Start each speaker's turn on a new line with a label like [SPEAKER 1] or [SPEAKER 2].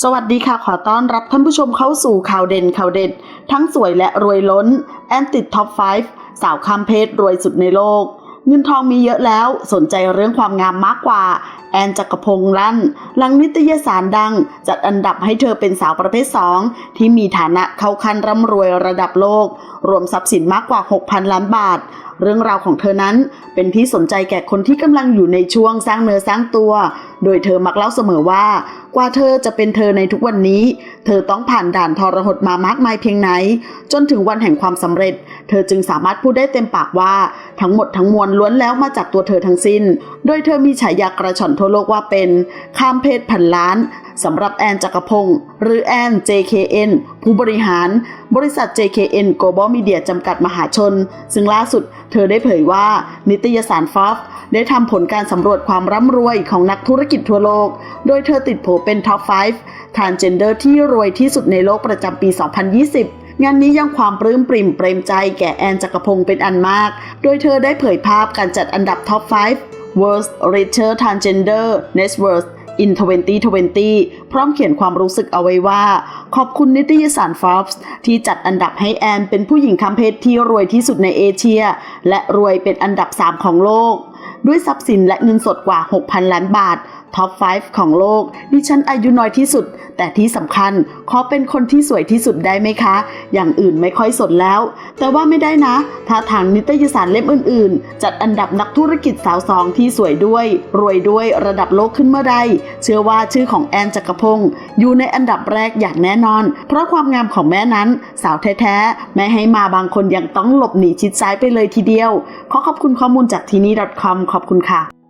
[SPEAKER 1] สวัสดีค่ะ ขอต้อนรับท่านผู้ชมเข้าสู่ข่าวเด่นข่าวเด็ด ทั้งสวยและรวยล้น แอนติดท็อป 5 สาวข้ามเพศรวยสุดในโลก เงินทองมีเยอะแล้วสนใจเรื่องความงามมากกว่า แอนจักรพงษ์ลั่น หลังนิตยสารดัง จัดอันดับให้เธอเป็นสาวประเภท 2 ที่มีฐานะเข้าขั้นร่ำรวยระดับโลก รวมทรัพย์สินมากกว่า 6,000 ล้านบาทเรื่องราวของเธอนั้นเป็นที่สนใจแก่คนที่กำลังอยู่ในช่วงสร้างเนื้อสร้างตัว โดยเธอมักเล่าเสมอว่า กว่าเธอจะเป็นเธอในทุกวันนี้ เธอต้องผ่านด่านทรหดมามากมายเพียงไหน จนถึงวันแห่งความสำเร็จ เธอจึงสามารถพูดได้เต็มปากว่าทั้งหมดทั้งมวลล้วนแล้วมาจากตัวเธอทั้งสิ้น โดยเธอมีฉายากระชอนทั่วโลกว่าเป็น ข้ามเพศพันล้านสำหรับแอนจักรพงศ์หรือแอน JKN ผู้บริหาร บริษัท JKN Global Media จำกัดมหาชน ซึ่งล่าสุดเธอได้เผยว่านิตยสารฟอ b ได้ทำผลการสำรวจความร่ำรวยของนักธุรกิจทั่วโลก โดยเธอติดโผเป็นท็อป 5 ทานเจนเดอร์ที่รวยที่สุดในโลกประจำปี 2020งานนี้ยังความปลื้มปริ่มเปรมใจแก่แอนจักรพงศ์เป็นอันมาก โดยเธอได้เผยภาพการจัดอันดับท็อป 5 Worst Richer Transgender Net Worth in 2020 พร้อมเขียนความรู้สึกเอาไว้ว่า ขอบคุณนิตยสาร Forbes ที่จัดอันดับให้แอนเป็นผู้หญิงคำเพศที่รวยที่สุดในเอเชีย และรวยเป็นอันดับ 3 ของโลก ด้วยทรัพย์สินและเงินสดกว่า 6,000 ล้านบาท ท็อป 5 ของโลก ดิฉันอายุน้อยที่สุด แต่ที่สำคัญ ขอเป็นคนที่สวยที่สุดได้ไหมคะ อย่างอื่นไม่ค่อยสนแล้ว แต่ว่าไม่ได้นะ ถ้าทางนิตยสารเล่มอื่น ๆ จัดอันดับนักธุรกิจสาวสองที่สวยด้วย รวยด้วยระดับโลกขึ้นเมื่อใดเชื่อว่าชื่อของแอนจักรพงศ์อยู่ในอันดับแรกอย่างแน่นอน เพราะความงามของแม่นั้น สาวแท้ๆแม้ให้มาบางคนยังต้องหลบหนีชิดซ้ายไปเลยทีเดียวขอขอบคุณข้อมูลจากที่นี่ .com ขอบคุณค่ะ